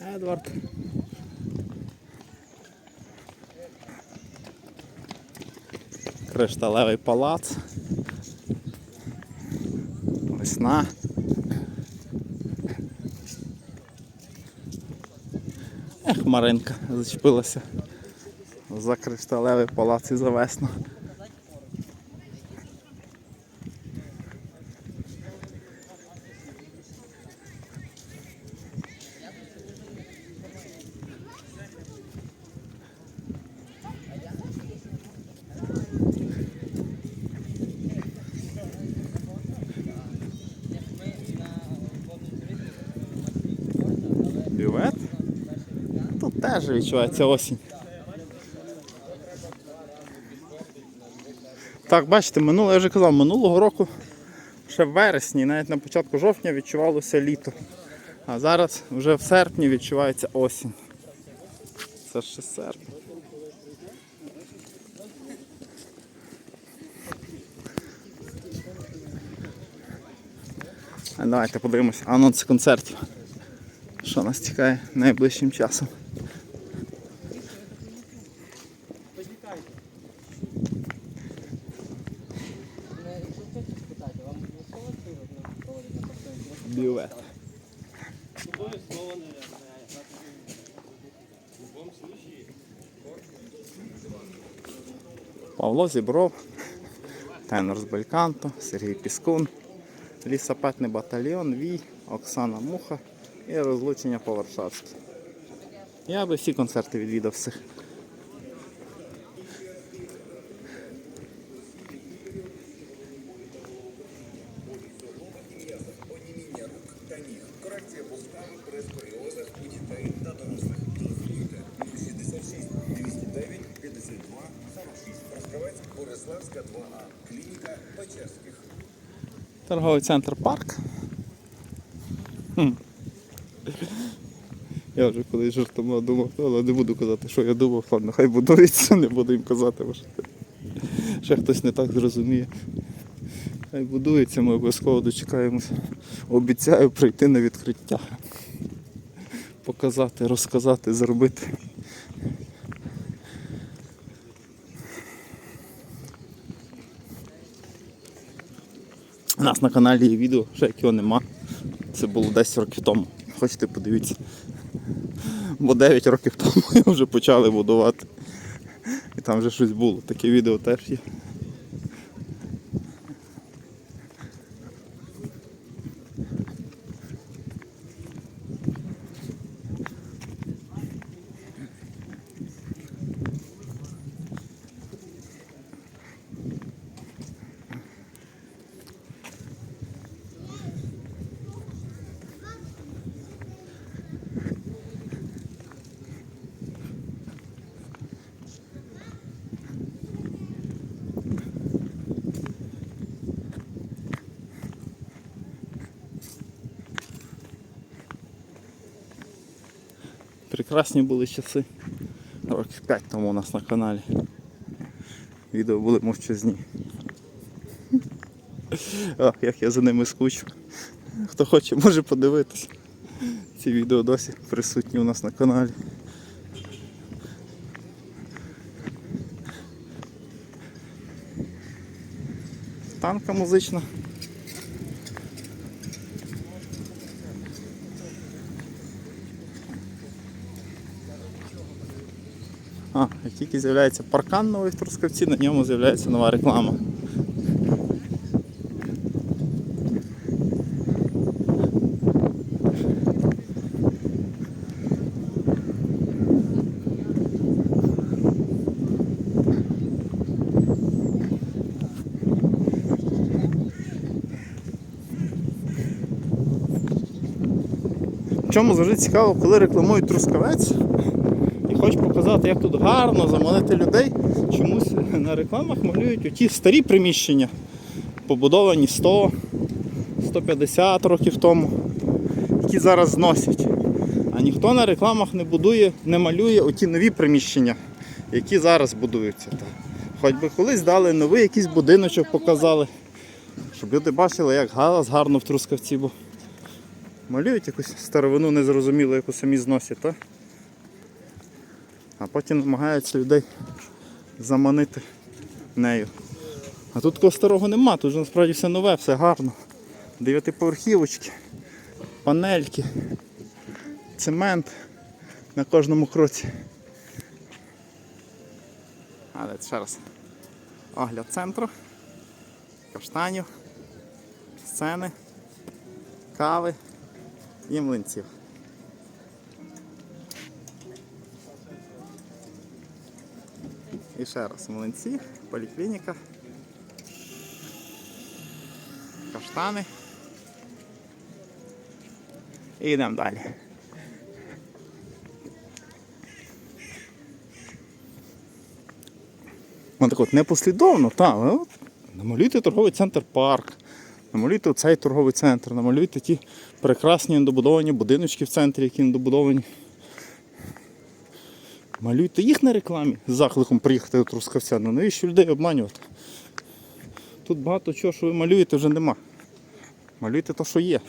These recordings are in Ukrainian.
Едвард. Кришталевий палац. Весна. Ех, Маринка зачепилася за кришталевий палац і за весну. Теж відчувається осінь. Так, бачите, минуло, я вже казав, минулого року ще в вересні, навіть на початку жовтня відчувалося літо. А зараз вже в серпні відчувається осінь. Це ще серпень. Давайте подивимося анонс концертів. Що нас чекає найближчим часом. Бювет. Павло Зібров, тенор з Бельканто, Сергій Піскун, лісопетний батальйон, Вій, Оксана Муха і розлучення по Варшавськи. Я би всі концерти відвідав всіх. Бориславська 2А. Клініка Печерських. Торговий центр парк. Я вже колись жартома думав, але не буду казати, що я думав, ладно, хай будується, не буду їм казати, бо ще- ще хтось не так зрозуміє. Хай будується, ми обов'язково дочекаємося. Обіцяю прийти на відкриття. Показати, розказати, зробити. Нас на каналі є відео, ще як його нема. Це було 10 років тому. Хочете подивіться. Бо 9 років тому ми вже почали будувати. І там вже щось було. Таке відео теж є. Прекрасні були часи. Років 5 тому у нас на каналі. Відео були мовчазні. Ах, як я за ними скучу. Хто хоче, може подивитись. Ці відео досі присутні у нас на каналі. Танка музична. А, як тільки з'являється паркан новий в Трускавці, на ньому з'являється нова реклама. Чому завжди цікаво, коли рекламують трускавець і хочуть показати, як тут гарно заманити людей, чомусь на рекламах малюють оті старі приміщення, побудовані 100, 150 років тому, які зараз зносять. А ніхто на рекламах не будує, не малює оті нові приміщення, які зараз будуються. Хоч би колись дали новий якийсь будиночок показали, щоб люди бачили, як галас гарно в Трускавці був. Малюють якусь старовину незрозумілу, яку самі зносять, так? А потім намагаються людей заманити нею. А тут такого старого нема, тут же насправді все нове, все гарно. Дев'ятиповерхівочки, панельки, цемент на кожному кроці. Але ще раз. Огляд центру, каштанів, сцени, кави і млинців. І ще раз млинці, поліклініка, каштани. І йдемо далі. Ну так от непослідовно, так. Намалюйте торговий центр парк, намалюйте цей торговий центр, намалюйте ті прекрасні недобудовані будиночки в центрі, які недобудовані. Малюйте їх на рекламі з закликом приїхати до Трускавця. Ну навіщо людей обманювати? Тут багато чого, що ви малюєте, вже нема. Малюйте те, що є.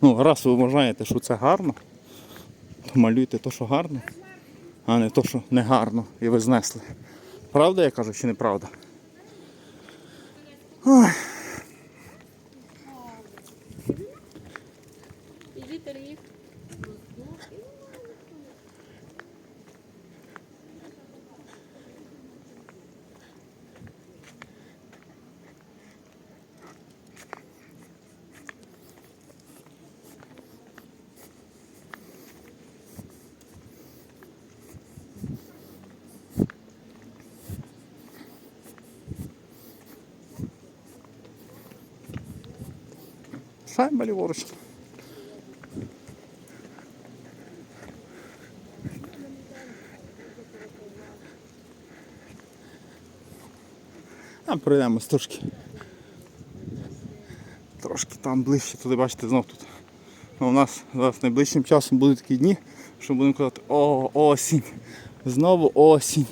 Ну, раз ви вважаєте, що це гарно, то малюйте те, що гарно, а не те, що не гарно і ви знесли. Правда, я кажу, чи неправда? Ой. Шайба ліворуч. А пройдемось трошки. Трошки там ближче, туди бачите, знов тут. Ну, у нас зараз найближчим часом будуть такі дні, що будемо казати, о, осінь. Знову осінь.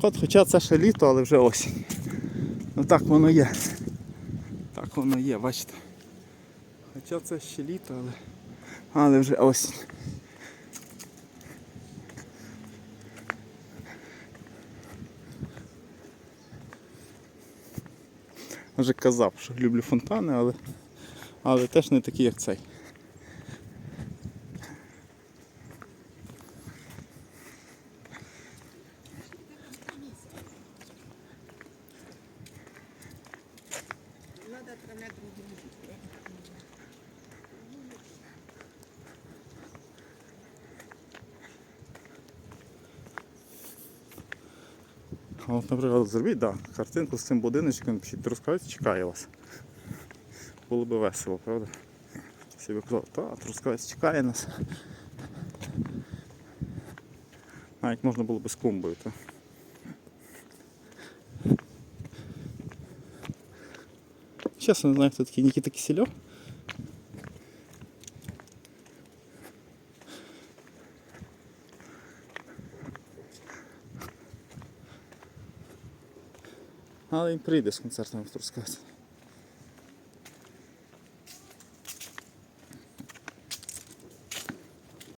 От, хоча це ще літо, але вже осінь. Ну так воно є. Так воно є, бачите. Хоча це ще літо, але, але вже осінь. Вже казав, що люблю фонтани, але, але теж не такі, як цей. От, наприклад, зробіть да, картинку з цим будиночком, пишіть Трускавець чекає вас. Було би весело, правда? Всі би казали, та, Трускавець чекає нас. Навіть можна було би з клумбою, так? Чесно не знаю, хто такий Нікіта Кисельов. Але він прийде з концертом в Трускавець.